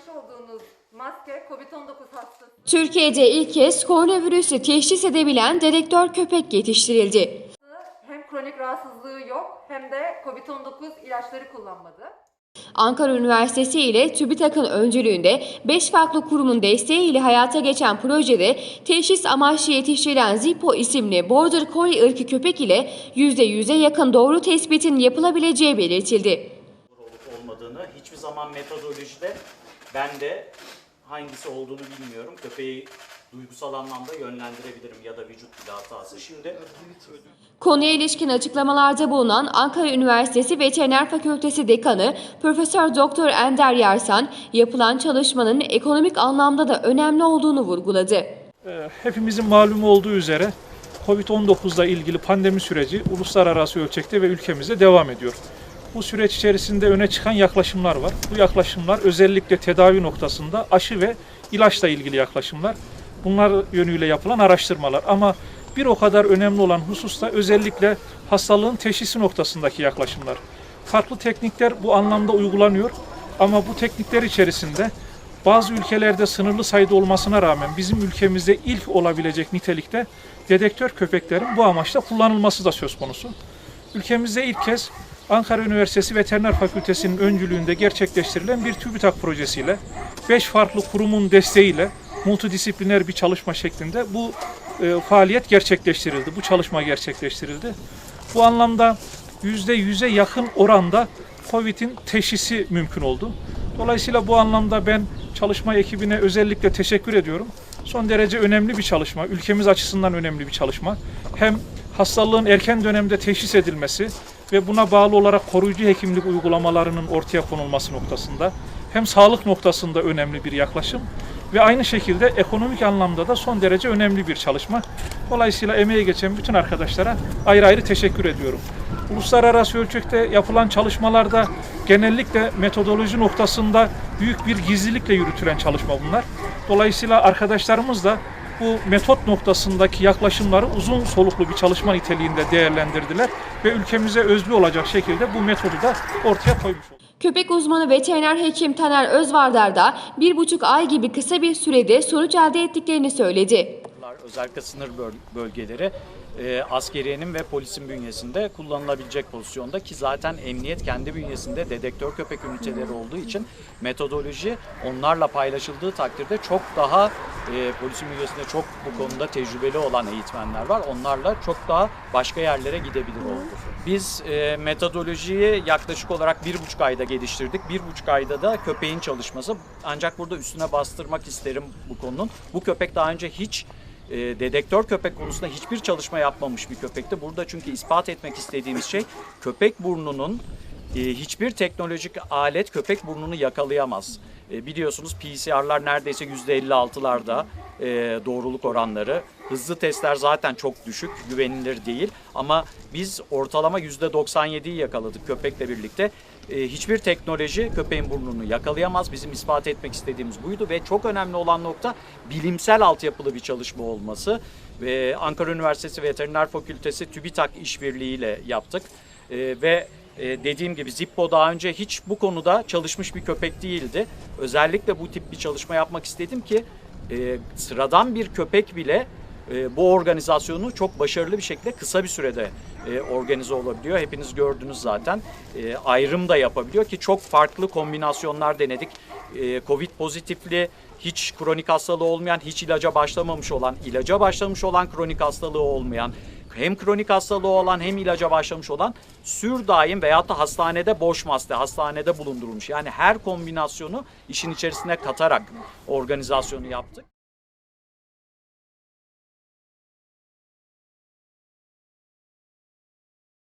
görmüş olduğunuz maske COVID-19 hastası Türkiye'de ilk kez koronavirüsü teşhis edebilen dedektör köpek yetiştirildi. hem kronik rahatsızlığı yok hem de COVID-19 ilaçları kullanmadı. Ankara Üniversitesi ile TÜBİTAK'ın öncülüğünde 5 farklı kurumun desteğiyle hayata geçen projede teşhis amaçlı yetiştirilen Zippo isimli Border Collie ırkı köpek ile %100'e yakın doğru tespitin yapılabileceği belirtildi. olup olmadığını hiçbir zaman metodolojide ben de hangisi olduğunu bilmiyorum. Köpeği duygusal anlamda yönlendirebilirim ya da vücut dili hatası. Şimdi Konuya ilişkin açıklamalarda bulunan Ankara Üniversitesi Veteriner Fakültesi Dekanı Profesör Doktor Ender Yarsan, yapılan çalışmanın ekonomik anlamda da önemli olduğunu vurguladı. Ee, Hepimizin malumu olduğu üzere Covid-19 ile ilgili pandemi süreci uluslararası ölçekte ve ülkemizde devam ediyor. Bu süreç içerisinde öne çıkan yaklaşımlar var. Bu yaklaşımlar özellikle tedavi noktasında aşı ve ilaçla ilgili yaklaşımlar. Bunlar yönüyle yapılan araştırmalar. Ama bir o kadar önemli olan husus da özellikle hastalığın teşhisi noktasındaki yaklaşımlar. Farklı teknikler bu anlamda uygulanıyor ama bu teknikler içerisinde bazı ülkelerde sınırlı sayıda olmasına rağmen bizim ülkemizde ilk olabilecek nitelikte dedektör köpeklerin bu amaçla kullanılması da söz konusu. Ülkemizde ilk kez Ankara Üniversitesi Veteriner Fakültesi'nin öncülüğünde gerçekleştirilen bir TÜBİTAK projesiyle 5 farklı kurumun desteğiyle multidisipliner bir çalışma şeklinde bu e, faaliyet gerçekleştirildi. Bu çalışma gerçekleştirildi. Bu anlamda %100'e yakın oranda COVID'in teşhisi mümkün oldu. Dolayısıyla bu anlamda ben çalışma ekibine özellikle teşekkür ediyorum. Son derece önemli bir çalışma, ülkemiz açısından önemli bir çalışma. Hem hastalığın erken dönemde teşhis edilmesi ve buna bağlı olarak koruyucu hekimlik uygulamalarının ortaya konulması noktasında hem sağlık noktasında önemli bir yaklaşım ve aynı şekilde ekonomik anlamda da son derece önemli bir çalışma. Dolayısıyla emeği geçen bütün arkadaşlara ayrı ayrı teşekkür ediyorum. Uluslararası ölçekte yapılan çalışmalarda genellikle metodoloji noktasında büyük bir gizlilikle yürütülen çalışma bunlar. Dolayısıyla arkadaşlarımız da bu metot noktasındaki yaklaşımları uzun soluklu bir çalışma niteliğinde değerlendirdiler ve ülkemize özgü olacak şekilde bu metodu da ortaya koymuş oldular. Köpek uzmanı veteriner hekim Taner Özvardar da bir buçuk ay gibi kısa bir sürede sonuç elde ettiklerini söyledi. özellikle sınır böl- bölgeleri e, askeriyenin ve polisin bünyesinde kullanılabilecek pozisyonda ki zaten emniyet kendi bünyesinde dedektör köpek üniteleri olduğu için metodoloji onlarla paylaşıldığı takdirde çok daha e, polisin bünyesinde çok bu konuda tecrübeli olan eğitmenler var. Onlarla çok daha başka yerlere gidebilir oldu. Biz e, metodolojiyi yaklaşık olarak bir buçuk ayda geliştirdik. Bir buçuk ayda da köpeğin çalışması. Ancak burada üstüne bastırmak isterim bu konunun. Bu köpek daha önce hiç e, dedektör köpek konusunda hiçbir çalışma yapmamış bir köpekti. Burada çünkü ispat etmek istediğimiz şey köpek burnunun hiçbir teknolojik alet köpek burnunu yakalayamaz. E, biliyorsunuz PCR'lar neredeyse %56'larda e, doğruluk oranları. Hızlı testler zaten çok düşük, güvenilir değil. Ama biz ortalama %97'yi yakaladık köpekle birlikte. Hiçbir teknoloji köpeğin burnunu yakalayamaz. Bizim ispat etmek istediğimiz buydu ve çok önemli olan nokta bilimsel altyapılı bir çalışma olması. Ve Ankara Üniversitesi Veteriner Fakültesi TÜBİTAK işbirliğiyle yaptık. Ve e, dediğim gibi Zippo daha önce hiç bu konuda çalışmış bir köpek değildi. Özellikle bu tip bir çalışma yapmak istedim ki e, sıradan bir köpek bile e, bu organizasyonu çok başarılı bir şekilde kısa bir sürede e, organize olabiliyor. Hepiniz gördünüz zaten. Ayrım da yapabiliyor ki çok farklı kombinasyonlar denedik. Covid pozitifli, hiç kronik hastalığı olmayan, hiç ilaca başlamamış olan, ilaca başlamış olan kronik hastalığı olmayan, hem kronik hastalığı olan hem ilaca başlamış olan sür daim veyahut da hastanede boş maske, hastanede bulundurulmuş. Yani her kombinasyonu işin içerisine katarak organizasyonu yaptık.